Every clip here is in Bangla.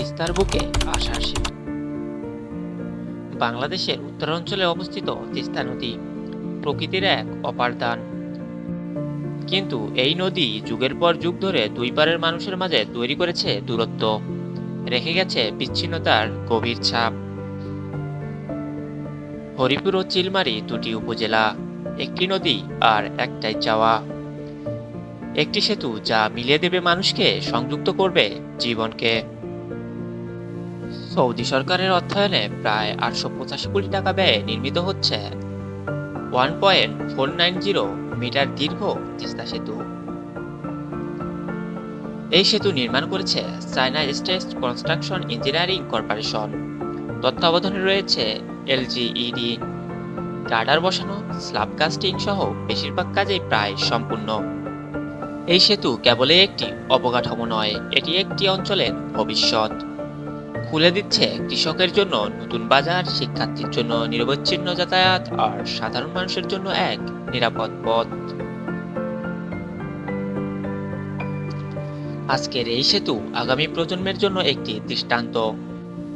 তিস্তার বুকে আশার সেতু বাংলাদেশের উত্তরাঞ্চলে অবস্থিত তিস্তা নদী প্রকৃতির এক অপার দান কিন্তু এই নদী যুগের পর যুগ ধরে দুই পারের মানুষের মাঝে তৈরি করেছে দূরত্ব। রেখে গেছে বিচ্ছিন্নতার গভীর ছাপ। হরিপুর ও চিলমারি দুটি উপজেলা, একটি নদী আর একটাই চাওয়া। একটি সেতু যা মিলিয়ে দেবে মানুষকে সংযুক্ত করবে জীবনকে। সৌদি সরকারের অর্থায়নে প্রায় আটশো পঁচাশি কোটি টাকা ব্যয়ে নির্মিত হচ্ছে। One point four nine zero meter দীর্ঘ তিস্তা সেতু। এই সেতু নির্মাণ করেছে China State Construction Engineering Corporation. তত্ত্বাবধানে রয়েছে এলজিইডি গার্ডার বসানো, স্ল্যাব কাস্টিং সহ বেশিরভাগ কাজেই প্রায় সম্পূর্ণ। এই সেতু কেবলই একটি অবকাঠামো নয়, এটি একটি অঞ্চলের ভবিষ্যৎ। খুলে দিচ্ছে কৃষকের জন্য নতুন বাজার, শিক্ষার্থীর জন্য নিরবচ্ছিন্ন যাতায়াত আর সাধারণ মানুষের জন্য এক নিরাপদ পথ। আজকের এই সেতু আগামী প্রজন্মের জন্য একটি দৃষ্টান্ত।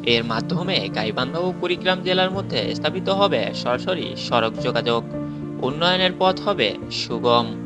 এর মাধ্যমে গাইবান্ধা ও কুড়িগ্রাম জেলার মধ্যে স্থাপিত হবে সরাসরি সড়ক যোগাযোগ। উন্নয়নের পথ হবে সুগম।